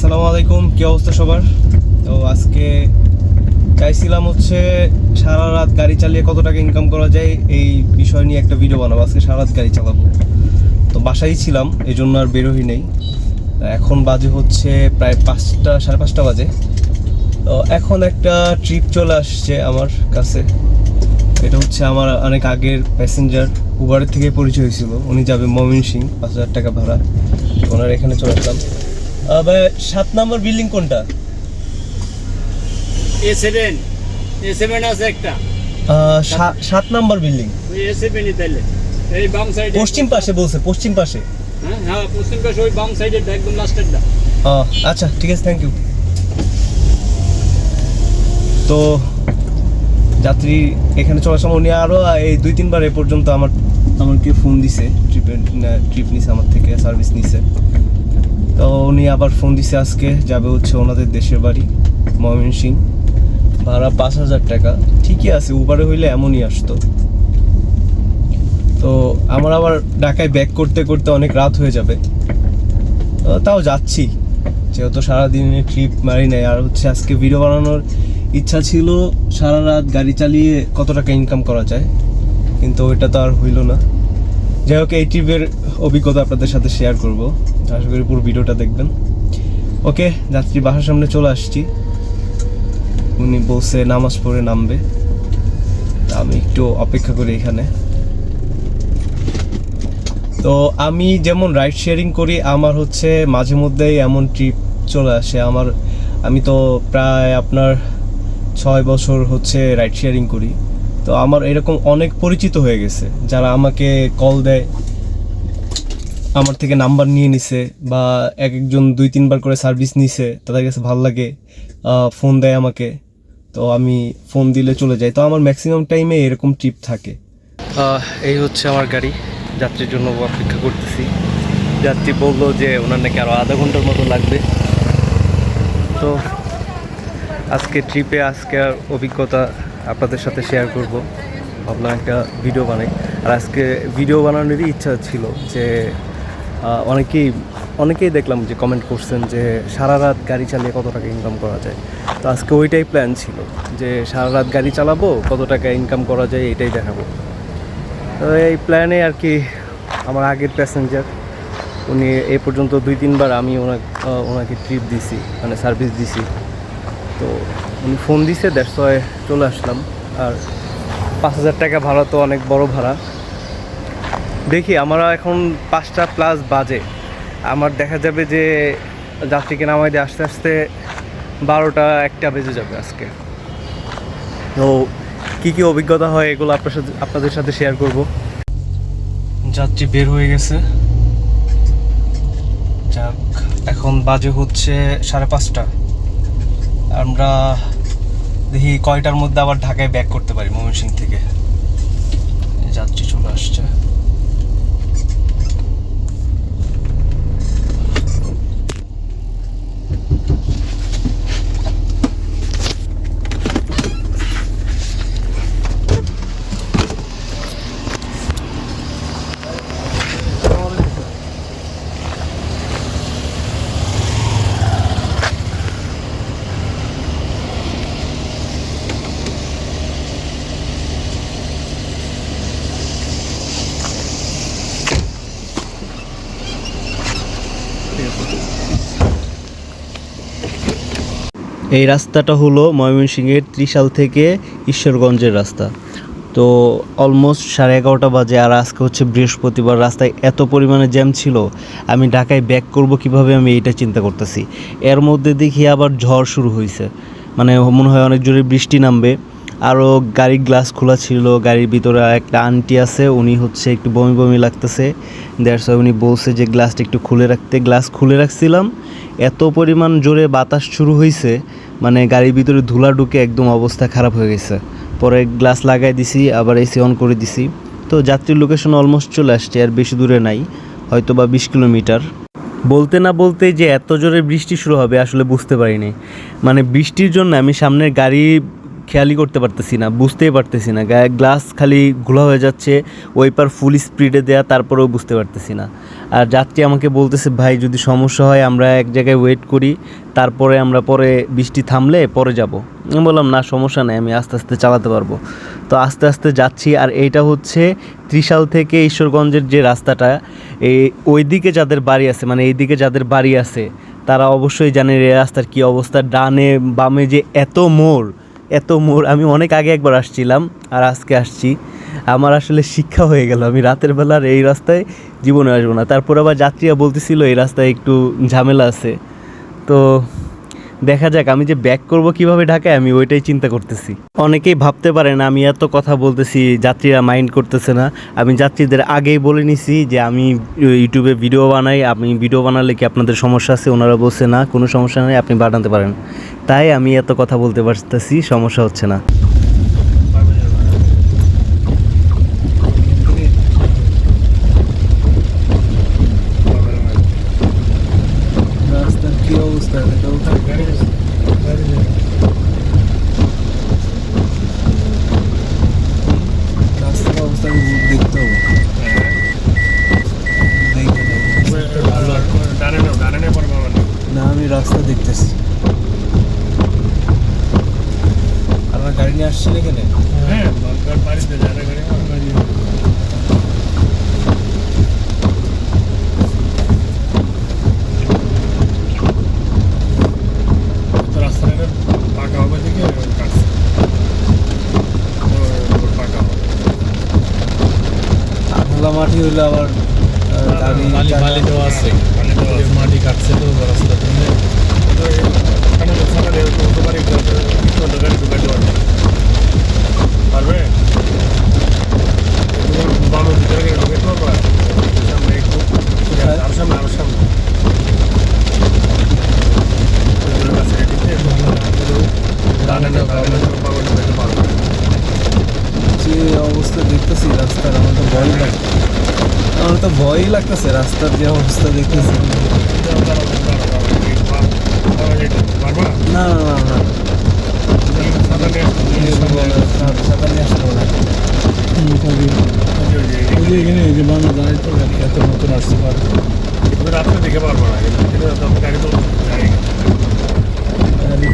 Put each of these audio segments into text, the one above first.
আসসালামু আলাইকুম, কি অবস্থা সবার? তো আজকে চাইছিলাম হচ্ছে সারা রাত গাড়ি চালিয়ে কত টাকা ইনকাম করা যায় এই বিষয় নিয়ে একটা ভিডিও বানাবো। আজকে সারা রাত গাড়ি চালাবো। তো বাসায় ছিলাম এই জন্য আর বেরোই নেই। এখন বাজে হচ্ছে প্রায় পাঁচটা, সাড়ে পাঁচটা বাজে। তো এখন একটা ট্রিপ চলে আসছে আমার কাছে। এটা হচ্ছে আমার অনেক আগের প্যাসেঞ্জার উবারের থেকে পরিচয় হয়েছিল। উনি যাবে মমিন সিং পাঁচ হাজার টাকা ভাড়া। ওনার এখানে চলে আসলাম। সাত নম্বর বিল্ডিং কোনটা? এ সেভেন এ সেভেন আছে একটা। সাত নম্বর বিল্ডিং। এ সেভেনই তাইলে। এই বাম সাইডে পশ্চিম পাশে বলছে পশ্চিম পাশে। হ্যাঁ হ্যাঁ পশ্চিম পাশে ওই বাম সাইডে একদম লাস্টেরটা আহ, আচ্ছা ঠিক আছে থ্যাংক ইউ তো যাত্রী এখানে চলার সময় উনি আরও এই দুই তিনবার এ পর্যন্ত আমার আমাকে ফোন দিছে ট্রিপের ট্রিপ নিছে আমার থেকে সার্ভিস নিছে। তো উনি আবার ফোন দিছে আজকে, যাবে হচ্ছে ওনাদের দেশের বাড়ি, ময়মনসিং। ভাড়া পাঁচ হাজার টাকা। ঠিকই আছে উবারে হইলে এমনই আসতো। তো আমার আবার ঢাকায় ব্যাক করতে করতে অনেক রাত হয়ে যাবে। তাও যাচ্ছি। যেহেতু সারাদিনের ট্রিপ মারি নাই, আর হচ্ছে আজকে ভিডিও বানানোর ইচ্ছা ছিল, সারা রাত গাড়ি চালিয়ে কত টাকা ইনকাম করা যায়? কিন্তু ওইটা তো আর হইল না। যাই হোক, এই ট্রিপের অভিজ্ঞতা আপনাদের সাথে শেয়ার করব। আশা করি পুরো ভিডিওটা দেখবেন। ওকে, যাত্রী বাসার সামনে চলে আসছি। উনি বলছে, নামাজ পড়ে নামবে। আমি একটু অপেক্ষা করি এখানে। তো আমি যেমন রাইড শেয়ারিং করি, আমার হচ্ছে মাঝে মধ্যেই এমন ট্রিপ চলে আসে। আমার, আমি তো প্রায় আপনার ছয় বছর হচ্ছে রাইড শেয়ারিং করি। তো আমার এরকম অনেক পরিচিত হয়ে গেছে, যারা আমাকে কল দেয়, আমার থেকে নাম্বার নিয়ে নিছে বা এক একজন দুই তিনবার করে সার্ভিস নিছে, তাদের কাছে ভালো লাগে ফোন দেয় আমাকে, তো আমি ফোন দিলে চলে যাই। তো আমার ম্যাক্সিমাম টাইমে এরকম ট্রিপ থাকে। এই হচ্ছে আমার গাড়ি, যাত্রীর জন্য অপেক্ষা করতেছি। যাত্রী বলল যে ওনার নাকি আরও আধা ঘণ্টার মতো লাগবে। তো আজকে ট্রিপে আজকের অভিজ্ঞতা আপনাদের সাথে শেয়ার করব। ভাবলাম একটা ভিডিও বানাই। আর আজকে ভিডিও বানানোরই ইচ্ছা ছিল যে অনেকেই অনেকেই দেখলাম যে কমেন্ট করছেন যে, সারা রাত গাড়ি চালিয়ে কত টাকা ইনকাম করা যায়। তো আজকে ওইটাই প্ল্যান ছিল যে, সারা রাত গাড়ি চালাবো, কত টাকা ইনকাম করা যায় এটাই দেখাবো। তো এই প্ল্যানে আর কি আমার আগের প্যাসেঞ্জার উনি এ পর্যন্ত দুই তিনবার আমি ওনাকে ওনাকে ট্রিপ দিছি মানে সার্ভিস দিছি। তো উনি ফোন দিছে ওয়াই চলে আসলাম। আর পাঁচ হাজার টাকা ভাড়া তো অনেক বড় ভাড়া। দেখি, আমরা এখন পাঁচটা প্লাস বাজে। আমার দেখা যাবে যে যাত্রীকে নামাই দিয়ে আস্তে আস্তে বারোটা একটা বেজে যাবে আজকে। তো কী কী অভিজ্ঞতা হয় এগুলো আপনার সাথে আপনাদের সাথে শেয়ার করব। যাত্রী বের হয়ে গেছে। যাক, এখন বাজে হচ্ছে সাড়ে পাঁচটা। আমরা দেখি কয়টার মধ্যে আবার ঢাকায় ব্যাক করতে পারি ময়মনসিং থেকে। যাত্রী চলে আসছে। এই রাস্তাটা হলো ময়মনসিংহের ত্রিশাল থেকে ঈশ্বরগঞ্জের রাস্তা। তো অলমোস্ট সাড়ে এগারোটা বাজে আর আজকে হচ্ছে বৃহস্পতিবার, রাস্তায় এত পরিমাণে জ্যাম ছিল, আমি ঢাকায় ব্যাক করব কীভাবে আমি এইটা চিন্তা করতেছি। এর মধ্যে দেখি আবার ঝড় শুরু হয়েছে মানে মনে হয় অনেক জোরে বৃষ্টি নামবে। আরও গাড়ির গ্লাস খোলা ছিল, গাড়ির ভিতরে একটা আন্টি আছে, উনি হচ্ছে একটু বমি বমি লাগতেছে। দ্যাটস ওয়াই উনি বলছে যে গ্লাসটা একটু খুলে রাখতে। গ্লাস খুলে রাখছিলাম, এত পরিমাণ জোরে বাতাস শুরু হয়েছে মানে গাড়ির ভিতরে ধুলা ঢুকে একদম অবস্থা খারাপ হয়ে গেছে। পরে গ্লাস লাগাই দিছি, আবার এসি অন করে দিছি। তো যাত্রীর লোকেশন অলমোস্ট চলে আসছে, আর বেশি দূরে নাই হয়তো বা বিশ কিলোমিটার। বলতে না বলতে যে এত জোরে বৃষ্টি শুরু হবে, আসলে বুঝতে পারিনি। মানে বৃষ্টির জন্য আমি সামনের গাড়ি খেয়ালই করতে পারতেছি না, বুঝতেই পারতেছি না। গায়ে গ্লাস খালি ঘোলা হয়ে যাচ্ছে ওইপার ফুল স্পিডে দেয়া, তারপরেও বুঝতে পারতেছি না। আর যাত্রী আমাকে বলতেছে, ভাই, যদি সমস্যা হয়, আমরা এক জায়গায় ওয়েট করি, তারপরে আমরা পরে বৃষ্টি থামলে পরে যাব। আমি বললাম, না, সমস্যা নেই, আমি আস্তে আস্তে চালাতে পারব। তো আস্তে আস্তে যাচ্ছি, আর এইটা হচ্ছে ত্রিশাল থেকে ঈশ্বরগঞ্জের যে রাস্তাটা, এই ওইদিকে যাদের বাড়ি আছে মানে এইদিকে যাদের বাড়ি আছে, তারা অবশ্যই জানে এই রাস্তার কী অবস্থা। ডানে বামে যে এত মোড় এত মোড়, আমি অনেক আগে একবার আসছিলাম আর আজকে আসছি। আমার আসলে শিক্ষা হয়ে গেল, আমি রাতের বেলার এই রাস্তায় জীবনে আসব না। তারপর আবার যাত্রীরা বলতেছিল, এই রাস্তায় একটু ঝামেলা আছে। তো দেখা যাক, আমি যে ব্যাক করব কীভাবে ঢাকায়, আমি ওইটাই চিন্তা করতেছি। অনেকেই ভাবতে পারেন আমি এত কথা বলতেছি, যাত্রীরা মাইন্ড করতেছে না। আমি যাত্রীদের আগেই বলে নিছি যে আমি ইউটিউবে ভিডিও বানাই, আমি ভিডিও বানালে কি আপনাদের সমস্যা আছে? ওনারা বলছে না, কোনো সমস্যা নেই, আপনি বানাতে পারেন। তাই আমি এত কথা বলতে পারতেছি, সমস্যা হচ্ছে না রাস্তার কি অবস্থা এটাও রাস্তার অবস্থা আমি দেখতে হবে দেখতে হবে। না আমি রাস্তা দেখতেছি আপনার গাড়ি নিয়ে আসছেন এখানে আধলা মাটি হইলে আবার বালি বালি দেওয়া আছে। মাটি। কাটছে তো রাস্তার জন্য পারবে? বামের ভিতরে ঢুকে পারবা সামনে একটু। আর সামনে আর সামনে। যে অবস্থা দেখতেছি রাস্তার আমার তো ভয় লাগে আমার তো ভয়ই লাগতেছে, রাস্তার যে অবস্থা দেখতেছি। পারবা না না না। না না এত নতুন আসতে পারে রাত্রে দেখে পারব না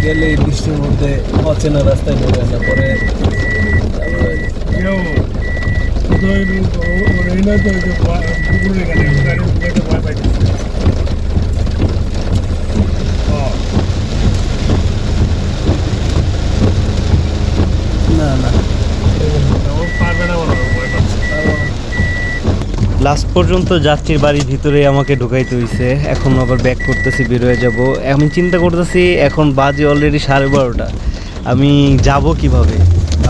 গেলে বৃষ্টির মধ্যে অচেনা রাস্তায় পড়ে আসা পরে লাস্ট পর্যন্ত যাত্রীর বাড়ির ভিতরে আমাকে ঢুকাইতে হইছে। এখন আবার ব্যাক করতেছি বের হয়ে যাব। আমি চিন্তা করতেছি, এখন বাজে অলরেডি সাড়ে বারোটা। আমি যাব কীভাবে?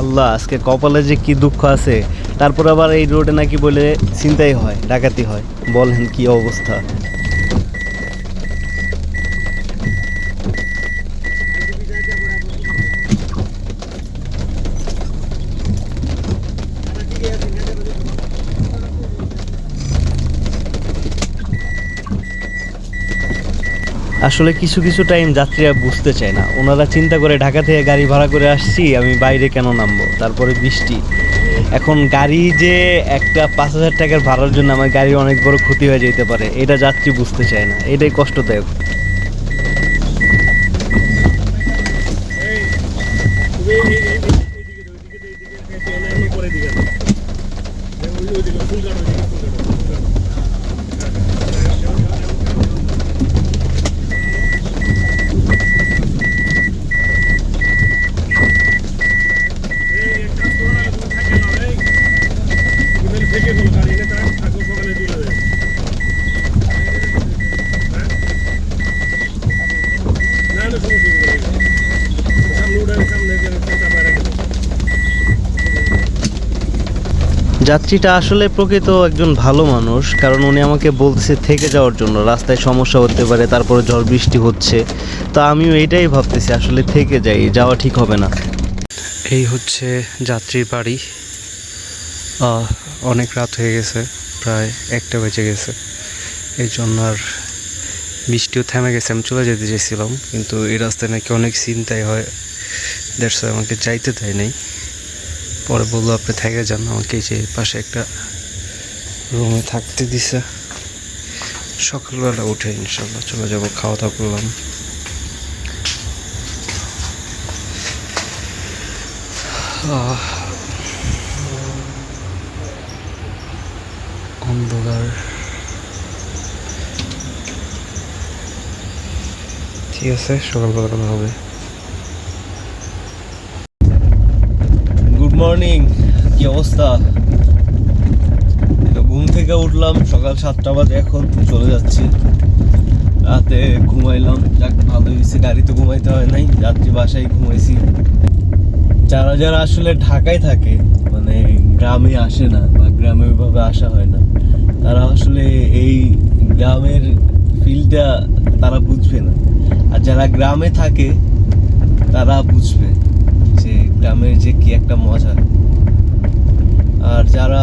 আল্লাহ, আজকে কপালে যে কি দুঃখ আছে তারপর আবার এই রোডে নাকি বলে চিন্তাই হয়, ডাকাতি হয়। বলেন কি অবস্থা? আসলে কিছু কিছু টাইম যাত্রীরা বুঝতে চায় না। ওনারা চিন্তা করে ঢাকা থেকে গাড়ি ভাড়া করে আসছি, আমি বাইরে কেন নামবো? তারপরে বৃষ্টি। এখন গাড়ি যে একটা পাঁচ হাজার টাকার ভাড়ার জন্য আমার গাড়ির অনেক বড় ক্ষতি হয়ে যেতে পারে, এটা যাত্রী বুঝতে চায় না, এটাই কষ্টদায়ক। যাত্রীটা আসলে প্রকৃত একজন ভালো মানুষ, কারণ উনি আমাকে বলতেছে থেকে যাওয়ার জন্য, রাস্তায় সমস্যা হতে পারে, তারপরে ঝড় বৃষ্টি হচ্ছে। তো আমিও এটাই ভাবতেছি, আসলে থেকে যাই, যাওয়া ঠিক হবে না। এই হচ্ছে যাত্রীর বাড়ি। অনেক রাত হয়ে গেছে, প্রায় একটা বেজে গেছে। এই জন্য আর বৃষ্টিও থেমে গেছে, আমি চলে যেতে চেয়েছিলাম, কিন্তু এই রাস্তায় নাকি অনেক চিন্তাই হয় দেড়শো আমাকে যাইতে দেয় নাই। পরে বলল, আপনি থেকে যান, আমাকে যে পাশে একটা রুমে থাকতে দিছে। সকালবেলা উঠে ইনশাল্লাহ চলে যাব খাওয়া দাওয়া করলাম অন্ধকার। ঠিক আছে, সকালবেলা হবে গুড মর্নিং কি অবস্থা? ঘুম থেকে উঠলাম, সকাল সাতটা বাজে এখন, চলে যাচ্ছি। রাতে ঘুমাইলাম, যাক ভালো হয়েছে, গাড়িতে ঘুমাইতে হয় নাই, যাত্রী বাসায় ঘুমাইছি। যারা যারা আসলে ঢাকায় থাকে মানে গ্রামে আসে না, বা গ্রামে ওইভাবে আসা হয় না, তারা আসলে এই গ্রামের ফিলটা তারা বুঝবে না। আর যারা গ্রামে থাকে, তারা বুঝবে। গ্রামের যে কি একটা মজা। আর যারা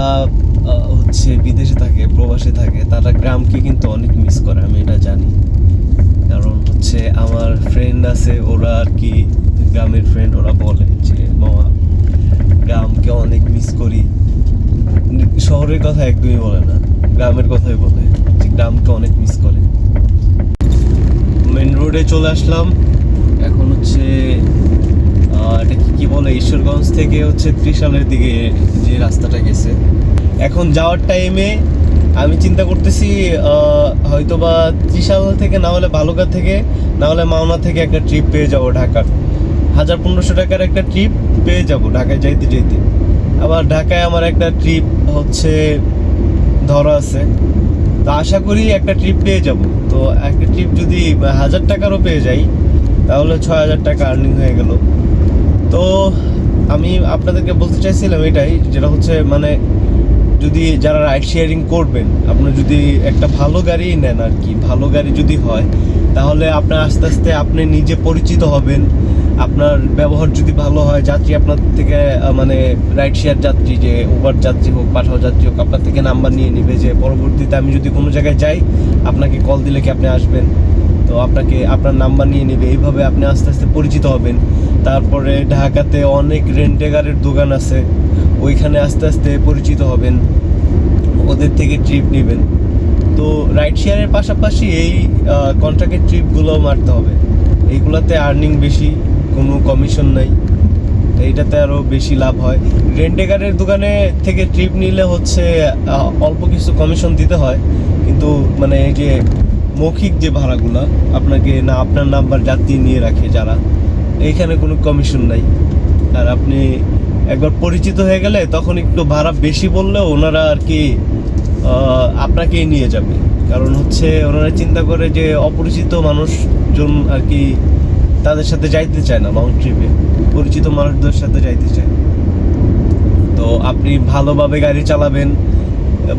হচ্ছে বিদেশে থাকে, প্রবাসে থাকে, তারা গ্রামকে কিন্তু অনেক মিস করে, আমি এটা জানি। কারণ হচ্ছে আমার ফ্রেন্ড আছে, ওরা আর কি গ্রামের ফ্রেন্ড ওরা বলে যে, মামা, গ্রামকে অনেক মিস করি। শহরের কথা একদমই বলে না, গ্রামের কথাই বলে যে, গ্রামকে অনেক মিস করে। মেন রোডে চলে আসলাম। এখন হচ্ছে ঈশ্বরগঞ্জ থেকে হচ্ছে ত্রিশালের দিকে যে রাস্তাটা গেছে। এখন যাওয়ার টাইমে আমি চিন্তা করতেছি আহ, হয়তোবা ত্রিশাল থেকে না হলে বালুকা থেকে না হলে মাওনা থেকে একটা ট্রিপ পেয়ে যাব ঢাকার। হাজার পনেরোশো টাকার একটা ট্রিপ পেয়ে যাব ঢাকায় যাইতে যাইতে। আবার ঢাকায় আমার একটা ট্রিপ হচ্ছে ধরা আছে। তো আশা করি একটা ট্রিপ পেয়ে যাব। তো একটা ট্রিপ যদি হাজার টাকারও পেয়ে যাই তাহলে ছয় হাজার টাকা আর্নিং হয়ে গেল। তো আমি আপনাদেরকে বলতে চাইছিলাম এটাই, যেটা হচ্ছে মানে যদি যারা রাইড শেয়ারিং করবেন, আপনার যদি একটা ভালো গাড়ি নেন আর কি, ভালো গাড়ি যদি হয়, তাহলে আপনার আস্তে আস্তে আপনি নিজে পরিচিত হবেন। আপনার ব্যবহার যদি ভালো হয়, যাত্রী আপনার থেকে মানে রাইড শেয়ার যাত্রী যে উবার যাত্রী হোক, পাঠাও যাত্রী হোক, আপনার থেকে নাম্বার নিয়ে নেবে যে, পরবর্তীতে আমি যদি কোনো জায়গায় যাই, আপনাকে কল দিলে কি আপনি আসবেন? তো আপনাকে আপনার নাম্বার নিয়ে নেবে। এইভাবে আপনি আস্তে আস্তে পরিচিত হবেন। তারপরে ঢাকাতে অনেক রেন্টেগারের দোকান আছে। ওইখানে আস্তে আস্তে পরিচিত হবেন। ওদের থেকে ট্রিপ নেবেন। তো রাইড শেয়ারের পাশাপাশি এই কন্ট্রাক্টের ট্রিপগুলো মারতে হবে। এইগুলোতে আর্নিং বেশি, কোনো কমিশন নাই। এইটাতে আরও বেশি লাভ হয়। রেন্টেকারের দোকানে থেকে ট্রিপ নিলে হচ্ছে অল্প কিছু কমিশন দিতে হয়। কিন্তু মানে এই যে মৌখিক যে ভাড়াগুলো, আপনাকে না আপনার নাম্বার যাত্রী নিয়ে রাখে যারা, এইখানে কোনো কমিশন নাই। আর আপনি একবার পরিচিত হয়ে গেলে তখন একটু ভাড়া বেশি বললেও ওনারা আর কি আপনাকেই নিয়ে যাবে। কারণ হচ্ছে ওনারা চিন্তা করে যে অপরিচিত মানুষজন আর কি তাদের সাথে যাইতে চায় না লং ট্রিপে পরিচিত মানুষদের সাথে যাইতে চায়। তো আপনি ভালোভাবে গাড়ি চালাবেন।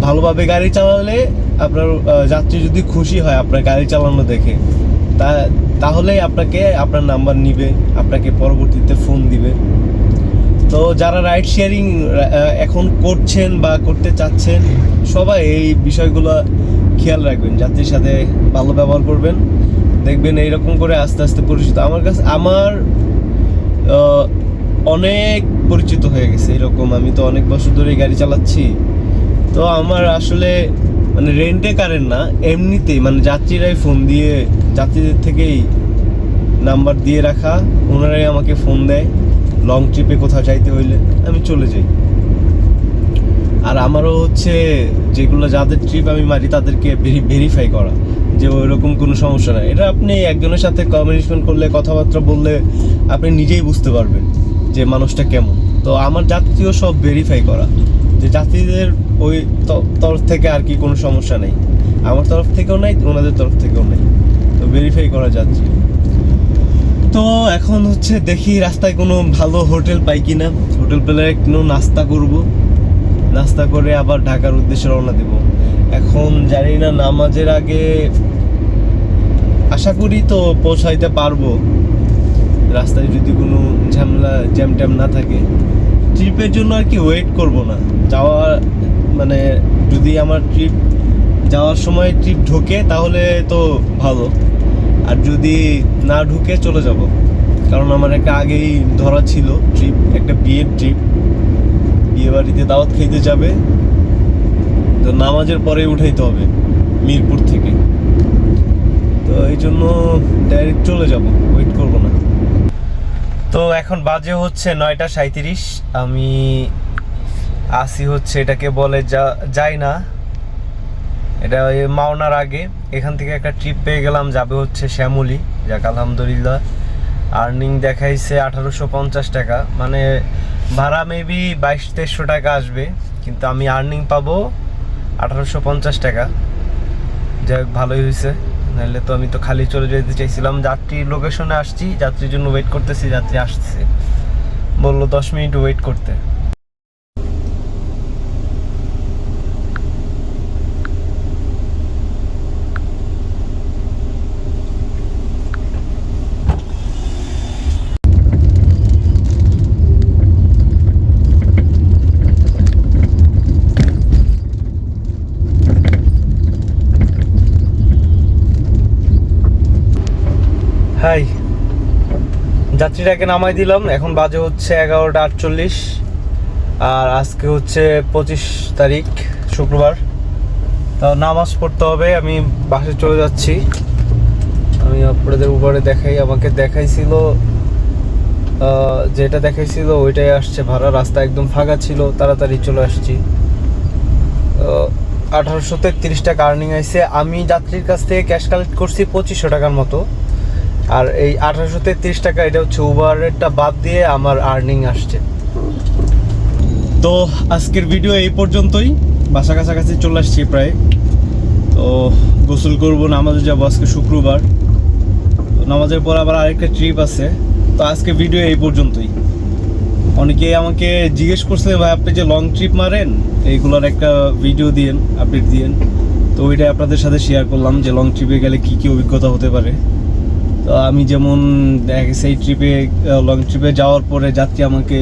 ভালোভাবে গাড়ি চালালে আপনার যাত্রী যদি খুশি হয় আপনার গাড়ি চালানো দেখে, তা, তাহলেই আপনাকে আপনার নাম্বার নিবে, আপনাকে পরবর্তীতে ফোন দিবে। তো যারা রাইড শেয়ারিং এখন করছেন বা করতে চাচ্ছেন, সবাই এই বিষয়গুলো খেয়াল রাখবেন, যাত্রীর সাথে ভালো ব্যবহার করবেন। দেখবেন এইরকম করে আস্তে আস্তে পরিচিত। আমার কাছে, আমার অনেক পরিচিত হয়ে গেছে, এরকম। আমি তো অনেক বছর ধরে গাড়ি চালাচ্ছি। তো আমার আসলে মানে রেন্টে কারেন্ট না, এমনিতেই মানে যাত্রীরাই ফোন দিয়ে, যাত্রীদের থেকেই নাম্বার দিয়ে রাখা, ওনারাই আমাকে ফোন দেয় লং ট্রিপে কোথাও যাইতে হইলে আমি চলে যাই। আর আমারও হচ্ছে যেগুলো যাদের ট্রিপ আমি মারি তাদেরকে ভেরিফাই করা, যে ওইরকম কোনো সমস্যা নাই। এটা আপনি একজনের সাথে কমিউনিকেশন করলে, কথাবার্তা বললে আপনি নিজেই বুঝতে পারবেন যে মানুষটা কেমন। তো আমার যাত্রীও সব ভেরিফাই করা। যে যাত্রীদের ওই তরফ থেকে আর কি কোনো সমস্যা নেই। আমার তরফ থেকেও নাই, ওনাদের তরফ থেকেও নেই। তো ভেরিফাই করা যাচ্ছে। তো এখন হচ্ছে দেখি রাস্তায় কোনো ভালো হোটেল পাই কিনা। হোটেল পেলে কোনো নাস্তা করব। নাস্তা করে আবার ঢাকার উদ্দেশ্যে রওনা দেব। এখন জানি না, নামাজের আগে আশা করি তো পৌঁছাইতে পারব। রাস্তায় যদি কোনো ঝামেলা জ্যাম ট্যাম না থাকে। ট্রিপের জন্য আর কি ওয়েট করব না। যাওয়া মানে যদি আমার ট্রিপ যাওয়ার সময় ট্রিপ ঢোকে তাহলে তো ভালো। আর যদি না ঢুকে চলে যাব। কারণ আমার একটা আগেই ধরা ছিল ট্রিপ একটা বিয়ের ট্রিপ বিয়ে বাড়িতে দাওয়াত খেতে যাবে। তো নামাজের পরে উঠাইতে হবে মিরপুর থেকে। তো এই জন্য ডাইরেক্ট চলে যাব। তো এখন বাজে হচ্ছে নয়টা সাঁত্রিশ আমি আসি হচ্ছে এটাকে বলে যা, যাই না। এটা ওই মাওনার আগে। এখান থেকে একটা ট্রিপ পেয়ে গেলাম, যাবে হচ্ছে শ্যামলি। যাক, আলহামদুলিল্লাহ। আর্নিং দেখাইছে আঠারোশো পঞ্চাশ টাকা। মানে ভাড়া মেবি বাইশ, তেইশশো টাকা আসবে। কিন্তু আমি আর্নিং পাবো আঠারোশো পঞ্চাশ টাকা। যাই হোক, ভালোই হয়েছে নাহলে তো আমি তো খালি চলে যেতে চাইছিলাম। যাত্রী লোকেশনে আসছি, যাত্রীর জন্য ওয়েট করতেছি, যাত্রী আসছে। বলল দশ মিনিট ওয়েট করতে। হাই। যাত্রীটাকে নামাই দিলাম, এখন বাজে হচ্ছে এগারোটা আটচল্লিশ। আর আজকে হচ্ছে পঁচিশ তারিখ, শুক্রবার। তা নামাজ পড়তে হবে, আমি বাসে চলে যাচ্ছি। আমি আপনাদের উপরে দেখাই, আমাকে দেখাইছিল যেটা দেখাইছিল ওইটাই আসছে ভাড়া। রাস্তা একদম ফাঁকা ছিল, তাড়াতাড়ি চলে আসছি। আঠারোশো তেত্রিশ টাকা আর্নিং আইছে। আমি যাত্রীর কাছ থেকে ক্যাশ কালেক্ট করছি পঁচিশশো টাকার মতো। আর এই আঠারোশো তেত্রিশ টাকা, এটা হচ্ছে উবারেরটা বাদ দিয়ে আমার আর্নিং আসছে। তো আজকের ভিডিও এই পর্যন্তই। বাসা কাছাকাছি চলে আসছি প্রায়। তো গোসল করব, নামাজে যাব আজকে শুক্রবার। নামাজের পর আবার আরেকটা ট্রিপ আছে। তো আজকে ভিডিও এই পর্যন্তই। অনেকে আমাকে জিজ্ঞেস করছে, ভাই, আপনি যে লং ট্রিপ মারেন, এইগুলোর একটা ভিডিও দিয়েন আপডেট দিয়েন। তো ওইটাই আপনাদের সাথে শেয়ার করলাম যে লং ট্রিপে গেলে কি কি অভিজ্ঞতা হতে পারে। তো আমি যেমন সেই ট্রিপে লং ট্রিপে যাওয়ার পরে যাত্রী আমাকে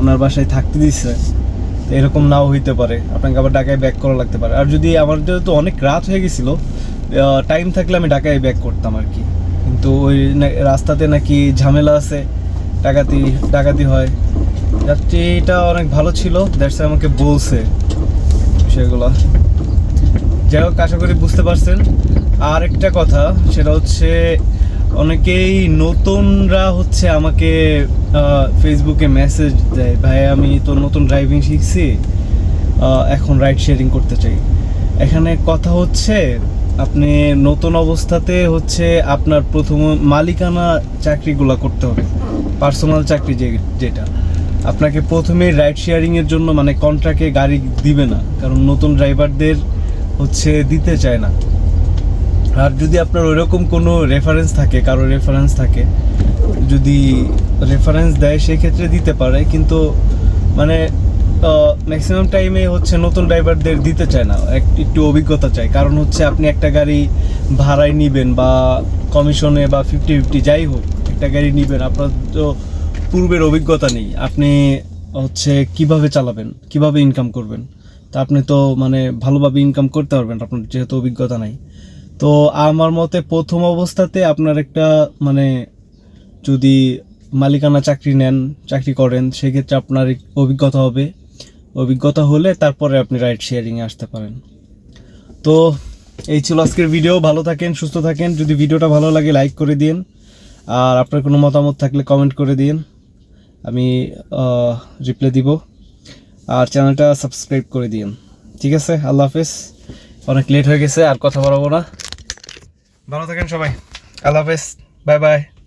ওনার বাসায় থাকতে দিচ্ছে এরকম নাও হইতে পারে। আপনাকে আবার ঢাকায় ব্যাক করা লাগতে পারে। আর যদি আমার তো অনেক রাত হয়ে গেছিল টাইম থাকলে আমি ঢাকায় ব্যাক করতাম আর কি। কিন্তু ওই রাস্তাতে নাকি ঝামেলা আছে, ডাকাতি ডাকাতি হয়। যাত্রীটা অনেক ভালো ছিল দ্যাটস আমাকে বলছে বিষয়গুলো। যাই হোক, আশা করি বুঝতে পারছেন। আর একটা কথা, সেটা হচ্ছে অনেকেই নতুনরা হচ্ছে আমাকে ফেসবুকে মেসেজ দেয়, ভাই, আমি তো নতুন ড্রাইভিং শিখছি এখন রাইড শেয়ারিং করতে চাই। এখানে কথা হচ্ছে, আপনি নতুন অবস্থাতে হচ্ছে আপনার প্রথম মালিকানা চাকরিগুলো করতে হবে পার্সোনাল চাকরি যে, যেটা। আপনাকে প্রথমে রাইড শেয়ারিংয়ের জন্য মানে কন্ট্রাক্টে গাড়ি দিবে না, কারণ নতুন ড্রাইভারদের হচ্ছে দিতে চায় না। আর যদি আপনার ওইরকম কোনো রেফারেন্স থাকে, কারও রেফারেন্স থাকে, যদি রেফারেন্স দেয় সেই ক্ষেত্রে দিতে পারে, কিন্তু মানে ম্যাক্সিমাম টাইমে হচ্ছে নতুন ড্রাইভারদের দিতে চায় না একটু অভিজ্ঞতা চাই। কারণ হচ্ছে আপনি একটা গাড়ি ভাড়ায় নিবেন বা কমিশনে বা ফিফটি ফিফটি যাই হোক, একটা গাড়ি নিবেন, আপনার তো পূর্বের অভিজ্ঞতা নেই। আপনি হচ্ছে কীভাবে চালাবেন, কীভাবে ইনকাম করবেন, তা আপনি তো মানে ভালোভাবে ইনকাম করতে পারবেন, আপনার যেহেতু অভিজ্ঞতা নাই। তো আমার মতে প্রথম অবস্থাতে আপনার একটা মানে যদি মালিকানা চাকরি নেন, চাকরি করেন, সেক্ষেত্রে আপনার অভিজ্ঞতা হবে। অভিজ্ঞতা হলে তারপরে আপনি রাইড শেয়ারিংয়ে আসতে পারেন। তো এই ছিল আজকের ভিডিও। ভালো থাকেন, সুস্থ থাকেন। যদি ভিডিওটা ভালো লাগে, লাইক করে দিন আর আপনার কোনো মতামত থাকলে কমেন্ট করে দিন আমি রিপ্লাই দিব। আর চ্যানেলটা সাবস্ক্রাইব করে দিন ঠিক আছে? আল্লাহ হাফেজ। অনেক লেট হয়ে গেছে, আর কথা বলব না। ভালো থাকেন সবাই। আল্লাহ হাফেজ। Bye bye.